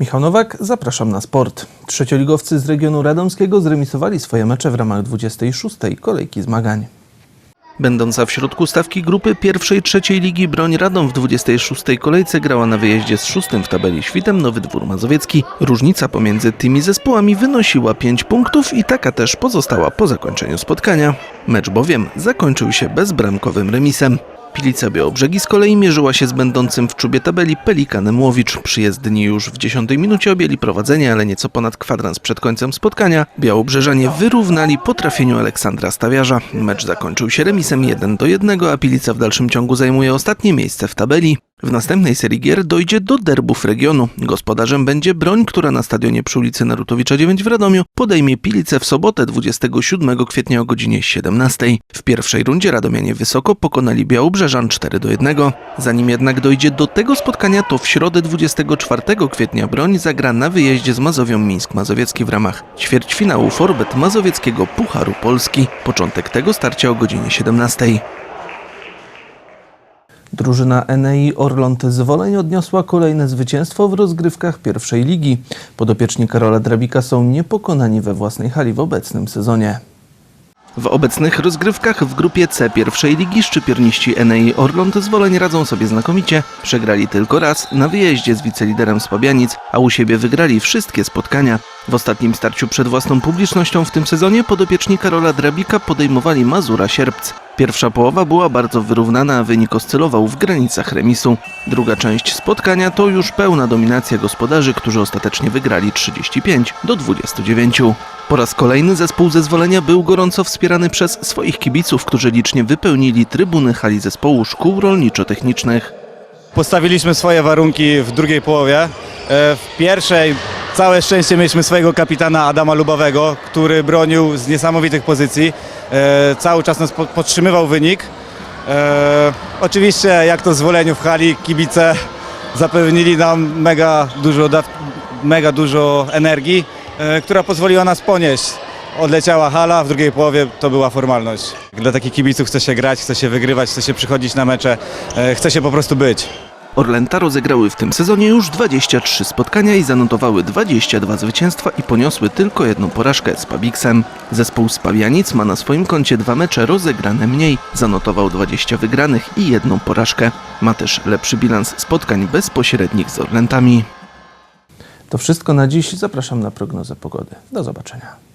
Michał Nowak, zapraszam na sport. Trzecioligowcy z regionu radomskiego zremisowali swoje mecze w ramach 26. kolejki zmagań. Będąca w środku stawki grupy pierwszej trzeciej ligi Broń Radom w 26. kolejce grała na wyjeździe z szóstym w tabeli świtem Nowy Dwór Mazowiecki. Różnica pomiędzy tymi zespołami wynosiła 5 punktów i taka też pozostała po zakończeniu spotkania. Mecz bowiem zakończył się bezbramkowym remisem. Pilica Białobrzegi z kolei mierzyła się z będącym w czubie tabeli Pelikanem Łowicz. Przyjezdni już w 10 minucie objęli prowadzenie, ale nieco ponad kwadrans przed końcem spotkania. Białobrzeżanie wyrównali po trafieniu Aleksandra Stawiarza. Mecz zakończył się remisem 1 do 1, a Pilica w dalszym ciągu zajmuje ostatnie miejsce w tabeli. W następnej serii gier dojdzie do derbów regionu. Gospodarzem będzie Broń, która na stadionie przy ulicy Narutowicza 9 w Radomiu podejmie Pilicę w sobotę 27 kwietnia o godzinie 17. W pierwszej rundzie Radomianie wysoko pokonali Białobrzeżan 4 do 1. Zanim jednak dojdzie do tego spotkania, to w środę 24 kwietnia Broń zagra na wyjeździe z Mazowią Mińsk Mazowiecki w ramach ćwierćfinału Forbet Mazowieckiego Pucharu Polski. Początek tego starcia o godzinie 17. Drużyna Enei Orląt z Woleń odniosła kolejne zwycięstwo w rozgrywkach pierwszej ligi. Podopieczni Karola Drabika są niepokonani we własnej hali w obecnym sezonie. W obecnych rozgrywkach w grupie C pierwszej ligi szczypierniści Enei Orląt z radzą sobie znakomicie. Przegrali tylko raz na wyjeździe z wiceliderem z Pabianic, a u siebie wygrali wszystkie spotkania. W ostatnim starciu przed własną publicznością w tym sezonie podopieczni Karola Drabika podejmowali Mazura Sierpc. Pierwsza połowa była bardzo wyrównana, a wynik oscylował w granicach remisu. Druga część spotkania to już pełna dominacja gospodarzy, którzy ostatecznie wygrali 35 do 29. Po raz kolejny zespół zezwolenia był gorąco wspierany przez swoich kibiców, którzy licznie wypełnili trybuny hali zespołu szkół rolniczo-technicznych. Postawiliśmy swoje warunki w drugiej połowie. E, W pierwszej całe szczęście mieliśmy swojego kapitana Adama Lubawego, który bronił z niesamowitych pozycji. E, Cały czas nas po- podtrzymywał wynik. E, Oczywiście jak to zwoleniu w hali, kibice zapewnili nam mega dużo, da- mega dużo energii, e, która pozwoliła nas ponieść. Odleciała hala, w drugiej połowie to była formalność. Dla takich kibiców chce się grać, chce się wygrywać, chce się przychodzić na mecze, e, chce się po prostu być. Orlęta rozegrały w tym sezonie już 23 spotkania i zanotowały 22 zwycięstwa i poniosły tylko jedną porażkę z Pabiksem. Zespół z Pabianic ma na swoim koncie dwa mecze rozegrane mniej. Zanotował 20 wygranych i jedną porażkę. Ma też lepszy bilans spotkań bezpośrednich z Orlętami. To wszystko na dziś. Zapraszam na prognozę pogody. Do zobaczenia.